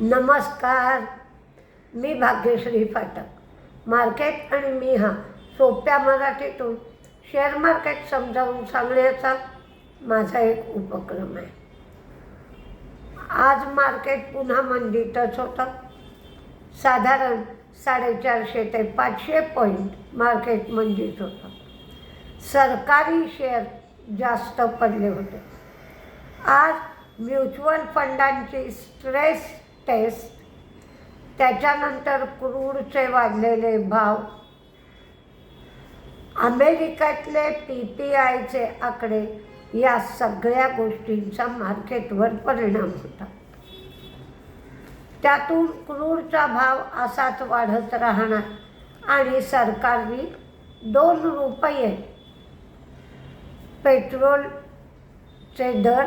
नमस्कार. मी भाग्यश्री फाटक मार्केट आणि मी हा सोप्या मराठीतून शेअर मार्केट समजावून सांगण्याचा माझा एक उपक्रम आहे. आज मार्केट पुन्हा मंदीतच होतं. साधारण साडेचारशे ते पाचशे पॉईंट मार्केट मंदीत होतं. सरकारी शेअर जास्त पडले होते. आज म्युच्युअल फंडांची स्ट्रेस तेच त्याच्यानंतर क्रूडचे वाढलेले भाव. अमेरिकेतले पी पी आयचे आकडे या सगळ्या गोष्टींचा मार्केटवर परिणाम होता. त्यातून क्रूडचा भाव असाच वाढत राहणार आणि सरकारने दोन रुपये पेट्रोलचे दर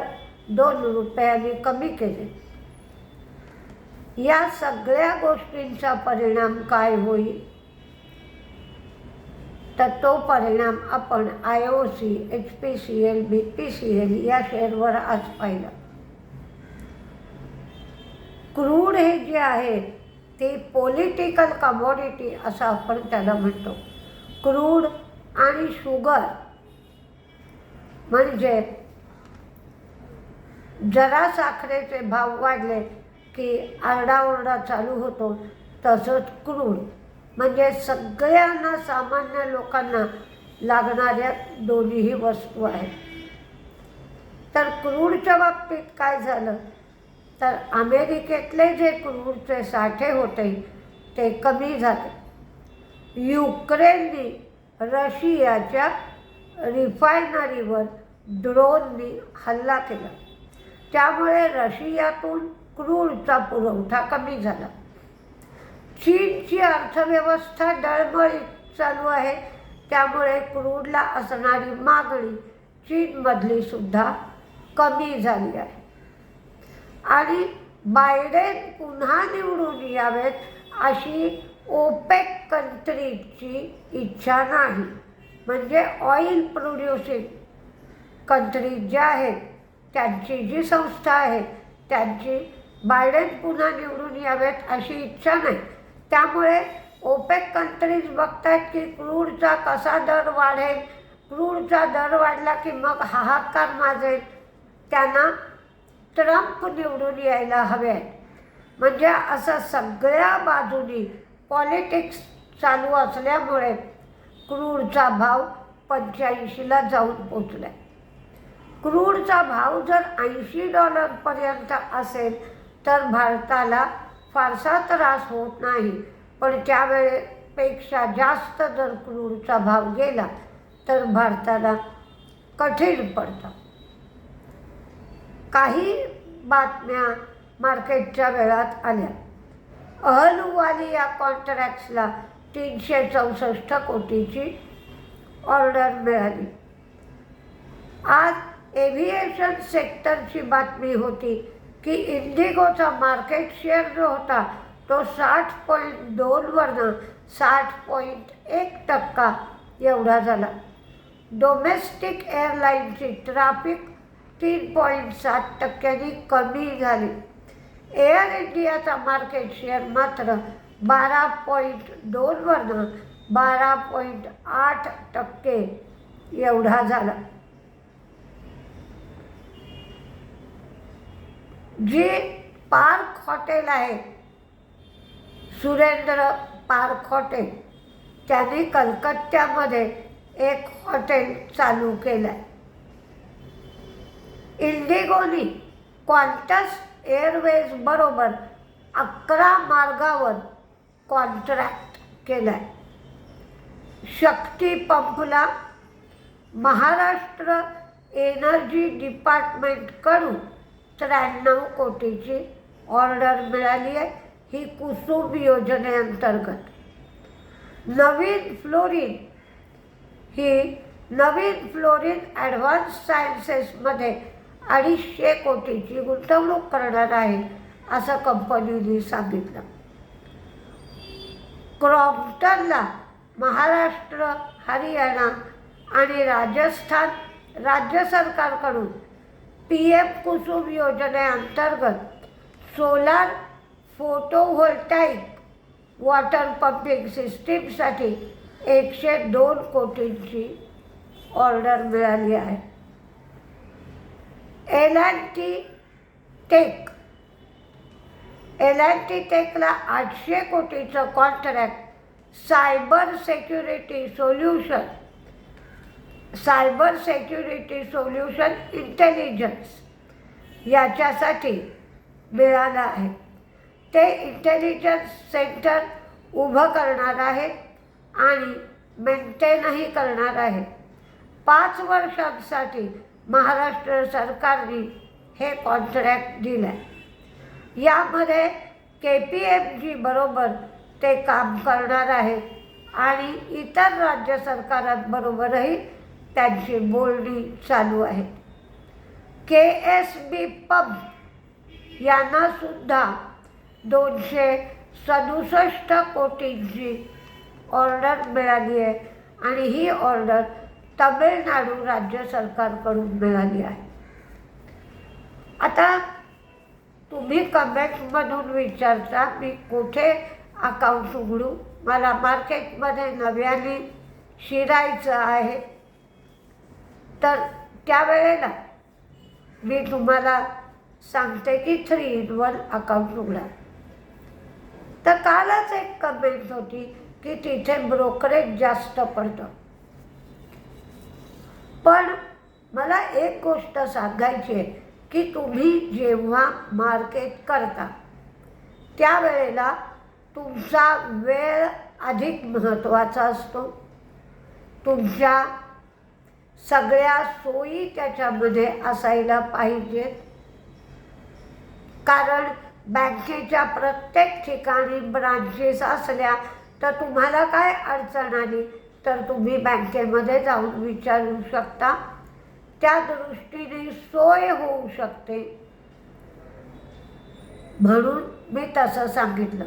दोन रुपयांनी कमी केले. या सगळ्या गोष्टींचा परिणाम काय होईल? तर तो परिणाम आपण I O C H P C L B P C L या शेअरवर आज पाहिला. क्रूड हे जे आहे ते पॉलिटिकल कमोडिटी असं आपण त्याला म्हणतो. क्रूड आणि शुगर म्हणजे जरा साखरेचे भाव वाढले की आरडाओरडा चालू होतो तसंच क्रूड म्हणजे सगळ्यांना सामान्य लोकांना लागणाऱ्या दोन्हीही वस्तू आहेत. तर क्रूडच्या बाबतीत काय झालं? तर अमेरिकेतले जे क्रूडचे साठे होते ते कमी झाले. युक्रेनने रशियाच्या रिफायनरीवर ड्रोननी हल्ला केला. त्यामुळे रशियातून क्रूडचा पुरवठा कमी झाला. चीनची अर्थव्यवस्था डळमळीत चालू आहे. त्यामुळे क्रूडला असणारी मागणी चीनमधली सुद्धा कमी झाली आहे. आणि बायडेन पुन्हा निवडून यावेत अशी ओपेक कंट्रीची इच्छा नाही. म्हणजे ऑइल प्रोड्युसिंग कंट्री ज्या आहेत त्यांची जी संस्था आहे त्यांची बायडेन पुन्हा निवडून यावेत अशी इच्छा नाही. त्यामुळे ओपेक कंट्रीज बघतायत की क्रूडचा कसा दर वाढेल? क्रूडचा दर वाढला की मग हाहाकार माजेल. त्यांना ट्रम्प निवडून यायला हवे आहेत म्हणजे असं सगळ्या बाजूनी पॉलिटिक्स चालू असल्यामुळे क्रूडचा भाव पंच्याऐंशीला जाऊन पोचला आहे क्रूडचा भाव जर ऐंशी डॉलरपर्यंत असेल तर भारताला फारसा त्रास होत नाही. पण त्यावेळेपेक्षा जास्त जर क्रूरचा भाव गेला तर भारताला कठीण पडतं. काही बातम्या मार्केटच्या वेळात आल्या. अहलुवाली या कॉन्ट्रॅक्ट्सला तीनशे चौसष्ट कोटीची ऑर्डर मिळाली. आज एव्हिएशन सेक्टरची बातमी होती. की इंडिगोचा मार्केट शेअर जो होता तो साठ पॉईंट दोनवरनं साठ पॉईंट एक टक्का एवढा झाला. डोमेस्टिक एअरलाईनची ट्राफिक तीन पॉईंट सात टक्क्यांनी कमी झाली. एअर इंडियाचा मार्केट शेअर मात्र बारा पॉईंट दोनवरनं बारा पॉईंट आठ टक्के एवढा झाला. जी पार्क हॉटेल आहे सुरेंद्र पार्क हॉटेल त्यांनी कलकत्त्यामध्ये एक हॉटेल चालू केलं आहे इंडिगोनी क्वांटस एअरवेज बरोबर अकरा मार्गावर कॉन्ट्रॅक्ट केला आहे शक्ती पंपला महाराष्ट्र एनर्जी डिपार्टमेंटकडून त्र्याण्णव कोटीची ऑर्डर मिळाली आहे. ही कुसुम योजनेअंतर्गत. नवीन फ्लोरिन ही नवीन फ्लोरिन ॲडव्हान्स सायन्सेसमध्ये अडीचशे कोटीची गुंतवणूक करणार आहे असं कंपनीने सांगितलं. क्रॉम्प्टनला महाराष्ट्र हरियाणा आणि राजस्थान राज्य सरकारकडून पी एफ कुसुम योजनेअंतर्गत सोलार फोटोव्होल्टाईक वॉटर पंपिंग सिस्टीमसाठी एकशे दोन कोटींची ऑर्डर मिळाली आहे. L and T tech L and T टेकला आठशे कोटीचं contract cyber security solution cyber security solution intelligence याच्यासाठी मिळालं आहे. ते इंटेलिजन्स सेंटर उभं करणार आहेत आणि मेंटेनही करणार आहे पाच वर्षांसाठी महाराष्ट्र सरकारने हे कॉन्ट्रॅक्ट दिलं आहे यामध्ये के पी एम जी बरोबर ते काम करणार आहेत आणि इतर राज्य सरकारांबरोबरही त्यांची बोलणी चालू आहे. के एस बी पब यांनासुद्धा दोनशे सदुसष्ट कोटींची ऑर्डर मिळाली आहे आणि ही ऑर्डर तमिळनाडू राज्य सरकारकडून मिळाली आहे. आता तुम्ही कमेंटमधून विचारता मी कुठे अकाउंट उघडू? मला मार्केटमध्ये नव्याने शिरायचं आहे. तर त्यावेळेला मी तुम्हाला सांगते की थ्री इन वन अकाउंट उघडा. तर कालच एक कमेंट होती की तिथे ब्रोकरेज जास्त पडतं. पण मला एक गोष्ट सांगायची आहे की तुम्ही जेव्हा मार्केट करता त्यावेळेला तुमचा वेळ अधिक महत्त्वाचा असतो. तुमच्या सगळ्या सोयी त्याच्यामध्ये असायला पाहिजेत. कारण बँकेच्या प्रत्येक ठिकाणी ब्रांचेस असल्या तर तुम्हाला काय अडचण आली तर तुम्ही बँकेमध्ये जाऊन विचारू शकता. त्या दृष्टीने सोय होऊ शकते. म्हणून मी तसं सांगितलं.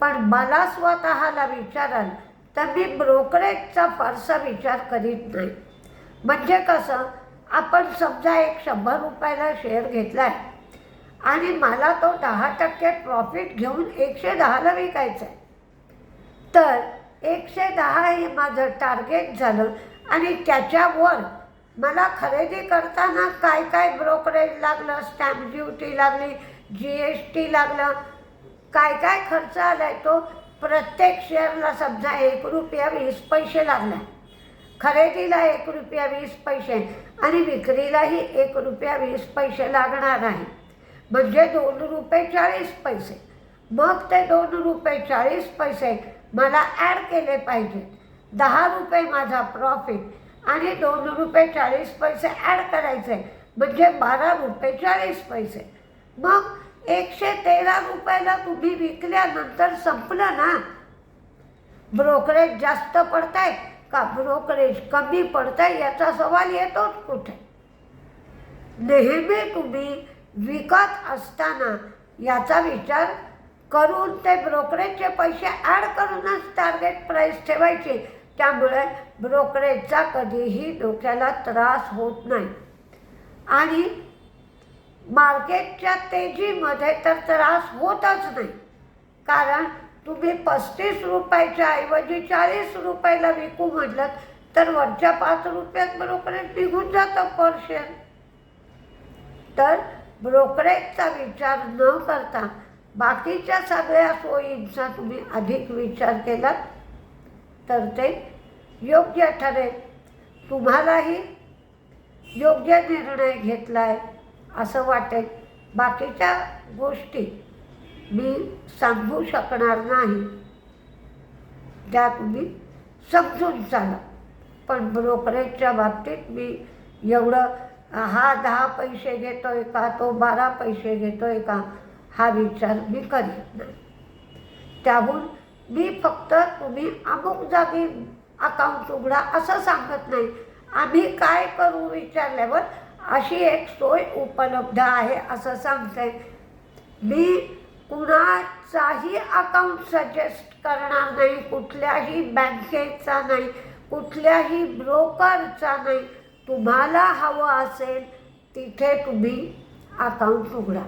पण मला स्वतःला विचाराल तर मी ब्रोकरेजचा फारसा विचार करीत नाही. म्हणजे कसं आपण समजा एक शंभर रुपयाला शेअर घेतला आहे आणि मला तो दहा टक्के प्रॉफिट घेऊन एकशे दहाला विकायचा आहे तर एकशे दहा हे माझं टार्गेट झालं आणि त्याच्यावर मला खरेदी करताना काय काय ब्रोकरेज लागलं स्टॅम्प ड्युटी लागली जी एस टी लागलं काय काय खर्च आला आहे तो प्रत्येक शेअरला समजा एक रुपया वीस पैसे लागला खरेदीला एक रुपया वीस पैसे आणि विक्रीलाही एक रुपया वीस पैसे लागणार आहे. म्हणजे दोन रुपये चाळीस पैसे. मग ते दोन रुपये चाळीस पैसे मला ॲड केले पाहिजेत. दहा रुपये माझा प्रॉफिट आणि दोन रुपये चाळीस पैसे ॲड करायचे. म्हणजे बारा रुपये चाळीस पैसे. मग एकशे तेरा रुपयाला तुम्ही विकल्यानंतर संपलं ना? ब्रोकरेज जास्त पडताय. का ब्रोकरेज कमी पडताय याचा सवाल येतोच कुठे? नेहमी तुम्ही विकत असताना याचा विचार करून ते ब्रोकरेजचे पैसे ॲड करूनच टार्गेट प्राईस ठेवायची. त्यामुळे ब्रोकरेजचा कधीही डोक्याला त्रास होत नाही. आणि मार्केटच्या तेजीमध्ये तर त्रास होतच नाही. कारण तुम्ही पस्तीस रुपयाच्या ऐवजी चाळीस रुपयाला विकू म्हटलं तर वरच्या पाच रुपयात ब्रोकरेज निघून जातं पर शेअर तर ब्रोकरेजचा विचार न करता बाकीच्या सगळ्या सोयींचा तुम्ही अधिक विचार केला तर ते योग्य ठरेल. तुम्हालाही योग्य निर्णय घेतला आहे असं वाटेल. बाकीच्या गोष्टी मी सांगू शकणार नाही. त्या तुम्ही समजून चाला पण ब्रोकरेजच्या बाबतीत मी एवढं हा दहा पैसे घेतोय का तो बारा पैसे घेतोय का हा विचार मी करीत नाही. त्याहून मी फक्त तुम्ही अमुक जागी अकाउंट उघडा असं सांगत नाही. आम्ही काय करू विचारल्यावर अशी एक सोय उपलब्ध आहे असं सांगते. मी कुणाचाही अकाउंट सजेस्ट करणार नाही कुठल्याही बँकेचा नाही कुठल्याही ब्रोकरचा नाही. तुम्हाला हवं असेल तिथे तुम्ही अकाउंट उघडा.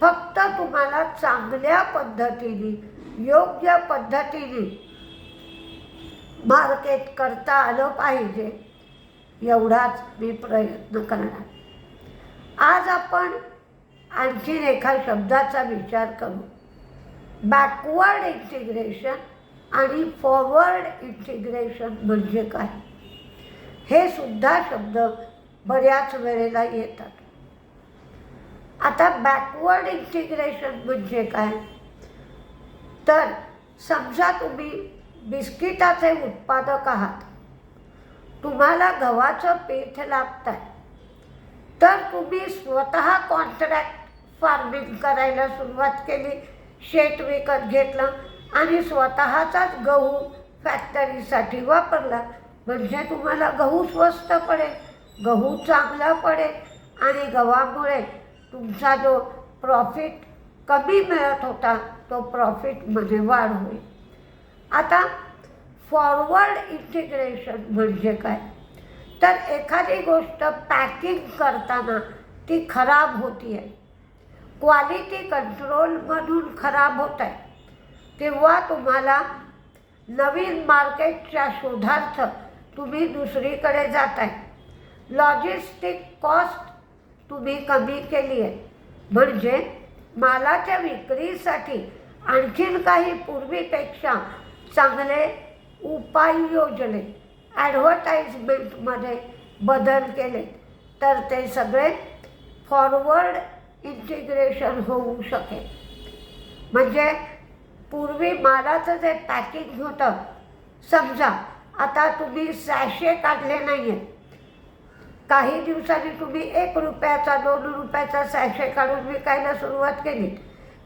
फक्त तुम्हाला चांगल्या पद्धतीने योग्य पद्धतीने मार्केट करता आलं पाहिजे एवढाच मी प्रयत्न करणार. आज आपण आणखीन एका शब्दाचा विचार करू. बॅकवर्ड इंटिग्रेशन आणि फॉरवर्ड इंटिग्रेशन म्हणजे काय? हे सुद्धा शब्द बऱ्याच वेळेला येतात. आता बॅकवर्ड इंटिग्रेशन म्हणजे काय? तर समजा तुम्ही बिस्किटाचे उत्पादक आहात. तुम्हाला गव्हाचं पीठ लागतं आहे तर तुम्ही स्वतः कॉन्ट्रॅक्ट फार्मिंग करायला सुरुवात केली शेत विकत घेतलं आणि स्वतःचाच गहू फॅक्टरीसाठी वापरला. म्हणजे तुम्हाला गहू स्वस्त पडेल गहू चांगला पडेल आणि गव्हामुळे तुमचा जो प्रॉफिट कमी मिळत होता तो प्रॉफिटमध्ये वाढ होईल. आता फॉरवर्ड इंटिग्रेशन म्हणजे काय? तर एखादी गोष्ट पॅकिंग करताना ती खराब होती आहे क्वालिटी कंट्रोलमधून खराब होत आहे तेव्हा तुम्हाला नवीन मार्केटच्या शोधार्थ तुम्ही दुसरीकडे जात आहे लॉजिस्टिक कॉस्ट तुम्ही कमी केली आहे म्हणजे मालाच्या विक्रीसाठी आणखीन काही पूर्वीपेक्षा चांगले उपाय योजले ॲडव्हर्टाईजमेंटमध्ये बदल केले तर ते सगळे फॉरवर्ड इंटिग्रेशन होऊ शकेल. म्हणजे पूर्वी मालाचं जे पॅकिंग होतं समजा आता तुम्ही सॅशे काढले नाही आहेत काही दिवसांनी तुम्ही एक रुपयाचा दोन रुपयाचा सॅशे काढून विकायला सुरुवात केली.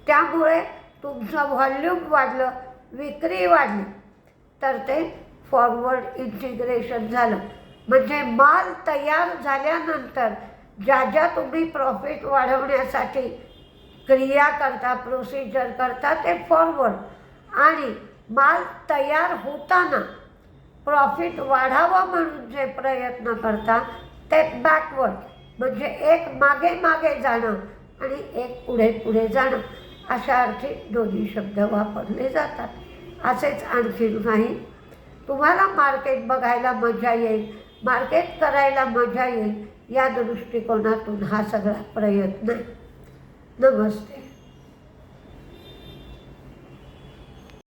त्यामुळे तुमचं व्हॉल्यूम वाढलं विक्री वाढली. तर ते फॉरवर्ड इंटिग्रेशन झालं. म्हणजे माल तयार झाल्यानंतर ज्या ज्या तुम्ही प्रॉफिट वाढवण्यासाठी क्रिया करता प्रोसिजर करता ते फॉरवर्ड आणि माल तयार होताना प्रॉफिट वाढावं म्हणून जे प्रयत्न करता ते बॅकवर्ड म्हणजे एक मागे मागे जाणं आणि एक पुढे पुढे जाणं. अशा अर्थी दोन्ही शब्द वापरले जातात. असेच आणखीन काही तुम्हाला मार्केट बघायला मजा येईल मार्केट करायला मजा येईल या दृष्टिकोनातून हा सगळा प्रयत्न. आहे नमस्ते.